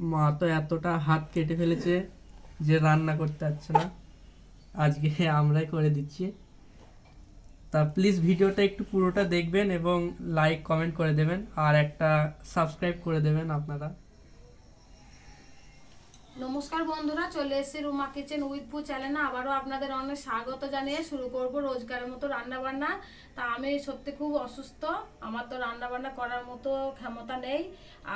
মা তো এতটা হাত কেটে ফেলেছে যে রান্না করতে পারছে না। আজকে আমরাই করে দিচ্ছি। তা প্লিজ ভিডিওটা একটু পুরোটা দেখবেন এবং লাইক কমেন্ট করে দেবেন। আর একটা সাবস্ক্রাইব করে দেবেন আপনারা। নমস্কার বন্ধুরা, চলে এসেছি রুমা কিচেন উইথ ভু চ্যানেলে। আবারও আপনাদের অনেক স্বাগত জানিয়ে শুরু করব রোজগারের মতো রান্নাবান্না। তা আমি সত্যি খুব অসুস্থ, আমার তো রান্নাবান্না করার মতো ক্ষমতা নেই।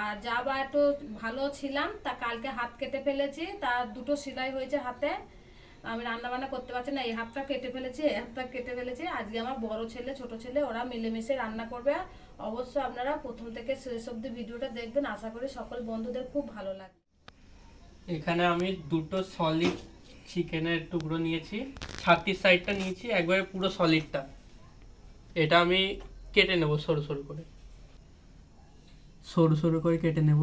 আর যা বা একটু ভালো ছিলাম, তা কালকে হাত কেটে ফেলেছি তার দুটো সেলাই হয়েছে হাতে। আমি রান্নাবান্না করতে পারছি না, এই হাতটা কেটে ফেলেছি, এই হাতটা কেটে ফেলেছি। আজকে আমার বড় ছেলে, ছোট ছেলে, ওরা মিলেমিশে রান্না করবে। অবশ্যই আপনারা প্রথম থেকে শেষ অব্দি ভিডিওটা দেখবেন। আশা করি সকল বন্ধুদের খুব ভালো লাগবে। এখানে আমি দুটো সলিড চিকেনের টুকরো নিয়েছি। ছাতির সাইডটা নিয়েছি, একবারে পুরো সলিডটা এটা আমি কেটে নেব সরু সরু করে। সরু সরু করে কেটে নেব।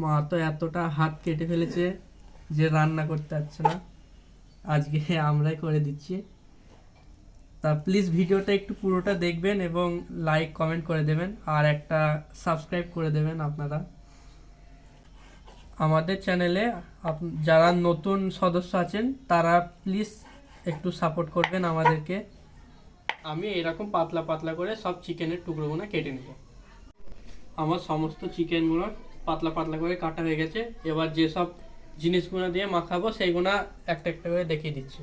মা তো এতটা হাত কেটে ফেলেছে যে রান্না করতে পারছে না। আজকে আমরাই করে দিচ্ছি। তা প্লিজ ভিডিওটা একটু পুরোটা দেখবেন এবং লাইক কমেন্ট করে দেবেন। আর একটা সাবস্ক্রাইব করে দেবেন আপনারা। আমাদের চ্যানেলে যারা নতুন সদস্য আছেন, তারা প্লিজ একটু সাপোর্ট করবেন আমাদেরকে। আমি এরকম পাতলা পাতলা করে সব চিকেনের টুকরোগুলো কেটে নেব। আমার সমস্ত চিকেনগুলো পাতলা পাতলা করে কাটা হয়ে গেছে। এবার যেসব জিনিসগুলো দিয়ে মাখাবো, সেইগুলো একটা একটা করে দেখিয়ে দিচ্ছি।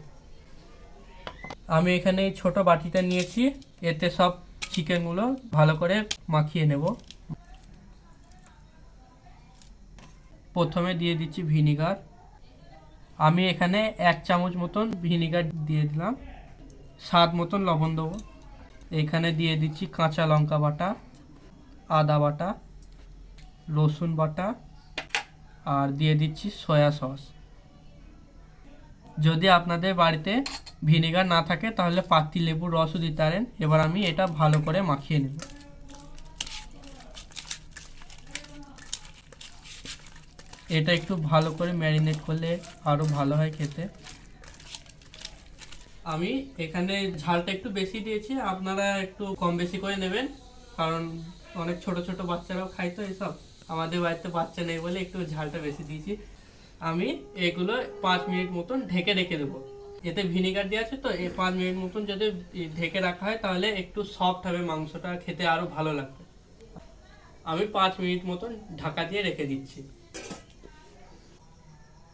আমি এখানে এই ছোট বাটিটা নিয়েছি। এতে সব চিকেনগুলো ভালো করে মাখিয়ে নেব। প্রথমে দিয়ে দিচ্ছি ভিনিগার। আমি এখানে এক চামচ মতন ভিনিগার দিয়ে দিলাম। স্বাদ মতন লবণ দেবো। এখানে দিয়ে দিচ্ছি কাঁচা লঙ্কা বাটা, আদা বাটা, রসুন বাটা, আর দিয়ে দিচ্ছি সয়া সস। যদি আপনাদের বাড়িতে ভিনেগার না থাকে, তাহলে পাতি লেবুর রসও দিতে পারেন। এবার আমি এটা ভালো করে মাখিয়ে নেব। এটা একটু ভালো করে ম্যারিনেট করলে আরও ভালো হয় খেতে। আমি এখানে ঝালটা একটু বেশি দিয়েছি, আপনারা একটু কম বেশি করে নেবেন। কারণ অনেক ছোট ছোট বাচ্চারাও খায় তো এসব। আমাদের বাড়িতে বাচ্চা নেই বলে একটু ঝালটা বেশি দিয়েছি। আমি এগুলো পাঁচ মিনিট মতন ঢেকে রেখে দেবো। এতে ভিনিগার দেওয়া আছে তো, এই পাঁচ মিনিট মতন যদি ঢেকে রাখা হয় তাহলে একটু সফট হবে মাংসটা, খেতে আরও ভালো লাগবে। আমি পাঁচ মিনিট মতন ঢাকা দিয়ে রেখে দিচ্ছি।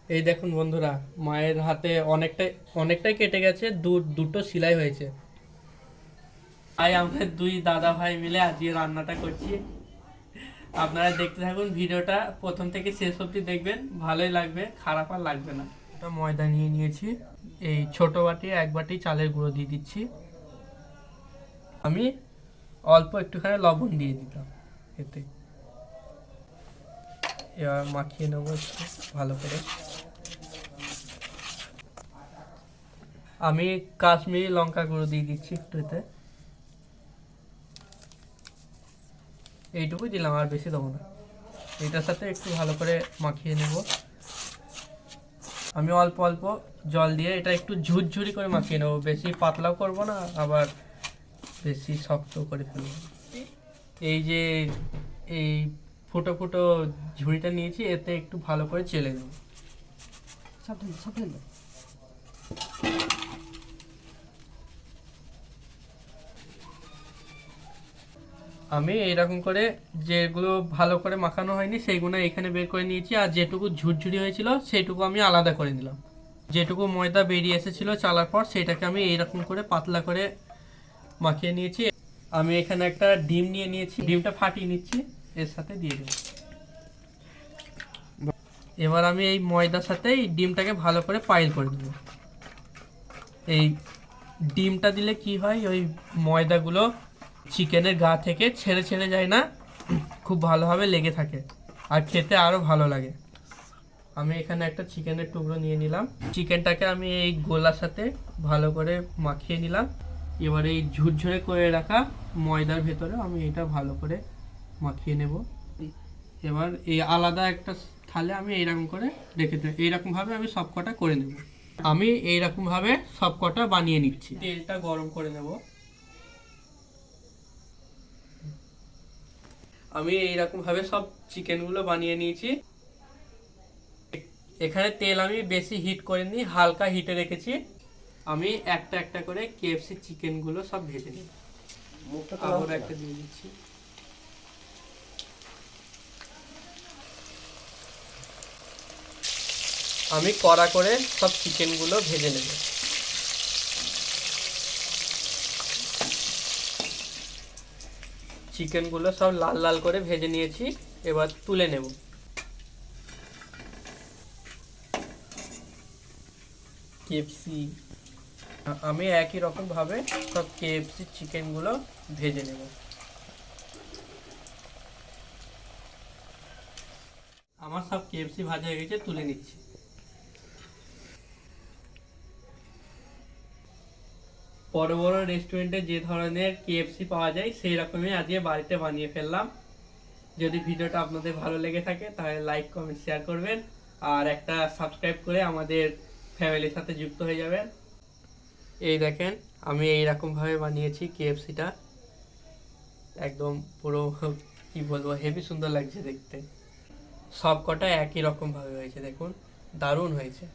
এই দেখুন বন্ধুরা, মায়ের হাতে অনেকটাই অনেকটাই কেটে গেছে, দু, দুটো সেলাই হয়েছে। তাই আমরা দুই দাদা ভাই মিলে আজকে রান্নাটা করছি। আপনারা দেখতে থাকুন, ভিডিওটা প্রথম থেকে শেষ অবধি দেখবেন, ভালোই লাগবে, খারাপ আর লাগবে না। এটা ময়দা নিয়ে নিয়েছি, এই ছোট বাটি, এক বাটি চালের গুঁড়ো দিয়ে দিচ্ছি। আমি অল্প একটুখানি লবণ দিয়ে দিলাম এতে। এবার মাখিয়ে নেব একটু, ভালো করে। আমি কাশ্মীরি লঙ্কা গুঁড়ো দিয়ে দিচ্ছি একটু এতে। এইটুকুই দিলাম, আর বেশি দেবো না। এটার সাথে একটু ভালো করে মাখিয়ে নেব। আমি অল্প অল্প জল দিয়ে এটা একটু ঝুরঝুরি করে মাখিয়ে নেব। বেশি পাতলাও করব না, আবার বেশি শক্ত করে ফেলব। এই যে, এই ফুটো ফুটো ঝুড়িটা নিয়েছি, এতে একটু ভালো করে চেলে দেবো সব ঢেলে সব ঢেলে আমি এইরকম করে যেগুলো ভালো করে মাখানো হয়নি, সেইগুলো এখানে বের করে নিয়েছি আর যেটুকু ঝুরঝুরি হয়েছিল সেটুকু আমি আলাদা করে নিলাম। যেটুকু ময়দা বেরিয়ে এসেছিল চালার পর সেটাকে আমি এইরকম করে পাতলা করে মাখিয়ে নিয়েছি। আমি এখানে একটা ডিম নিয়ে নিয়েছি, ডিমটা ফাটিয়ে নিচ্ছি, এর সাথে দিয়ে দেবো। এবার আমি এই ময়দার সাথে এই ডিমটাকে ভালো করে পাইল করে দেবো এই ডিমটা দিলে কি হয়? ওই ময়দাগুলো চিকেনের গা থেকে ছেড়ে ছেড়ে যায় না, খুব ভালোভাবে লেগে থাকে আর খেতে আরও ভালো লাগে। আমি এখানে একটা চিকেনের টুকরো নিয়ে নিলাম। চিকেনটাকে আমি এই গোলার সাথে ভালো করে মাখিয়ে নিলাম। এবার এই ঝুরঝুরে করে রাখা ময়দার ভেতরে আমি এটা ভালো করে মাখিয়ে নেব। এবার এই আলাদা একটা থালে আমি এইরকম করে রেখে দেবো। এইরকমভাবে আমি সব কটা করে নেব। আমি এইরকমভাবে সব কটা বানিয়ে নিচ্ছি। তেলটা গরম করে নেব। আমি এইরকম ভাবে সব চিকেনগুলো বানিয়ে নিয়েছি। এখানে তেল আমি বেশি হিট করিনি হালকা হিটে রেখেছি। আমি একটা একটা করে কেএফসি চিকেনগুলো সব ভেজে নিই। আবার একটা দিয়ে দিচ্ছি। আমি কড়া করে সব চিকেনগুলো ভেজে নেব। চিকেনগুলো সব লাল লাল করে ভেজে নিয়েছি, এবার তুলে নেব। কেএফসি, আমি একই রকম ভাবে সব কেএফসি চিকেনগুলো ভেজে নেব। আমার সব কেএফসি ভাজা হয়ে গেছে, তুলে নিচ্ছি। বড় বড় রেস্টুরেন্টে যে ধরনের কেএফসি পাওয়া যায়, সেই রকমই আজকে বাড়িতে বানিয়ে ফেললাম। যদি ভিডিওটা আপনাদের ভালো লেগে থাকে, তাহলে লাইক কমেন্ট শেয়ার করবেন। আর একটা সাবস্ক্রাইব করে আমাদের ফ্যামিলির সাথে যুক্ত হয়ে যাবেন। এই দেখেন, আমি এইরকম ভাবে বানিয়েছি কেএফসিটা একদম পুরো, কি বলব, হেভি সুন্দর লাগছে দেখতে। সব কটা একই রকম ভাবে হয়েছে, দেখুন। দারুণ হয়েছে।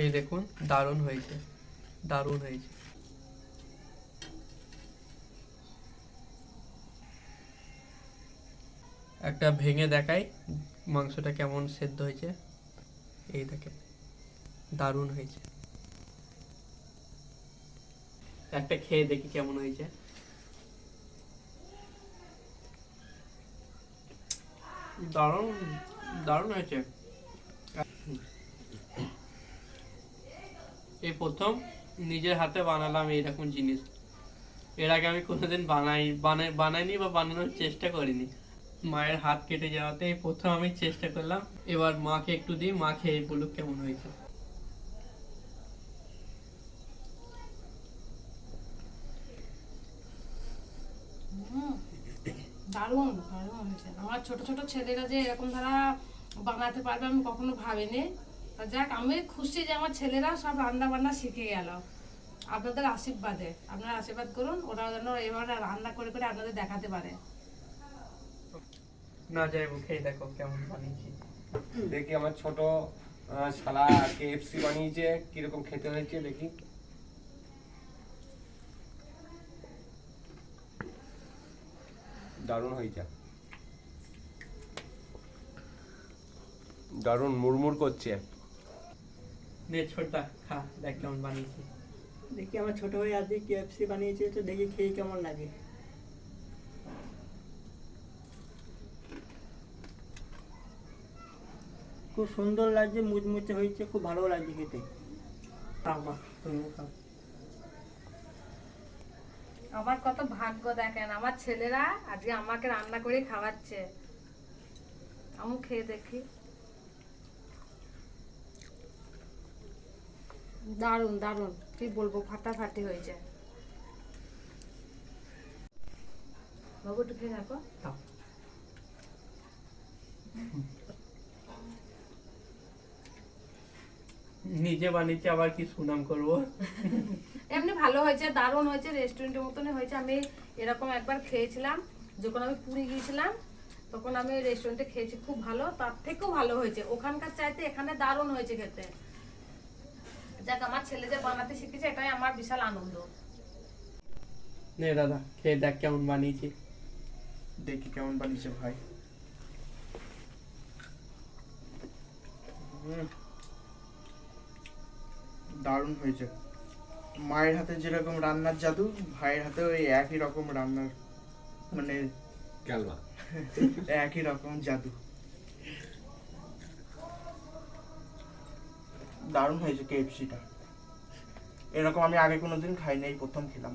এই দেখুন, দারুণ হয়েছে। দারুণ হয়েছে। একটা ভেঙে দেখাই মাংসটা কেমন সেদ্ধ হয়েছে। এই দেখেন, দারুণ হয়েছে। একটা খেয়ে দেখি কেমন হয়েছে। দারুণ দারুণ হয়েছে। এই প্রথম নিজের হাতে বানালাম এইরকম জিনিস। এর আগে আমি কোনোদিন বানাই বানাই, বানাইনি বা বানানোর চেষ্টা করিনি। মায়ের হাত কেটে যাওয়াতে প্রথম আমি চেষ্টা করলাম, এবার মাকে একটু দিই, মা খেয়ে বলুক কেমন হয়েছে। দারুণ দারুণ হয়েছে। আমার ছোট ছোট ছেলেরা যে এরকম ধারা বানাতে পারবে আমি কখনো ভাবিনি। যাক আমি খুশি যে আমার ছেলেরা সব রান্না বান্না শিখে গেল। আপনাদের আশীর্বাদে। আপনারা আশীর্বাদ করুন ওরা যেন এবার রান্না করে করে আপনাদের দেখাতে পারে। না যাই খেয়ে দেখো কেমন বানিয়েছি। দেখি আমার ছোট শালা কেএফসি বানিয়েছে কীরকম খেতে হয়েছে দেখি। দারুণ হয়েছে। দারুণ মুড়মুড় করছে। নে ছোটটা খা দেখ কেমন বানিয়েছি। দেখি আমার ছোট ভাই আজকে কেএফসি বানিয়েছে তো দেখি খেয়ে কেমন লাগে। খুব সুন্দর লাগছে মুচমুচে হয়েছে খুব ভালো লাগছে খেতে। আমার কত ভাগ্য দেখেন আমার ছেলেরা আজকে আমাকে রান্না করে খাওয়াচ্ছে। আমি খেয়ে দেখি। দারুণ দারুণ। কি বলব ফাটাফাটি বাবু একটু খেয়ে দেখো। নিজে বানিয়েছি আবার কি সুনাম করব? এমনি ভালো হয়েছে দারুণ হয়েছে রেস্টুরেন্টের মতনই হয়েছে। আমি এরকম একবার খেয়েছিলাম যখন আমি পুরী গিয়েছিলাম তখন আমি রেস্টুরেন্টে খেয়েছি খুব ভালো। তার থেকেও ভালো হয়েছে। ওখানকার চাইতে এখানে দারুণ হয়েছে খেতে। যাক আমার ছেলে যে বানাতে শিখেছে এটাই আমার বিশাল আনন্দ। নে দাদা খেয়ে দেখ কেমন বানিয়েছি। দেখি কেমন বানিয়েছে ভাই। দারুণ হয়েছে। মায়ের হাতে যেরকম রান্নার জাদু ভাইয়ের হাতে ওই একই রকম রান্নার মানে একই রকম জাদু। দারুণ হয়েছে কেএফসিটা এরকম আমি আগে কোনোদিন খাইনি এই প্রথম খেলাম।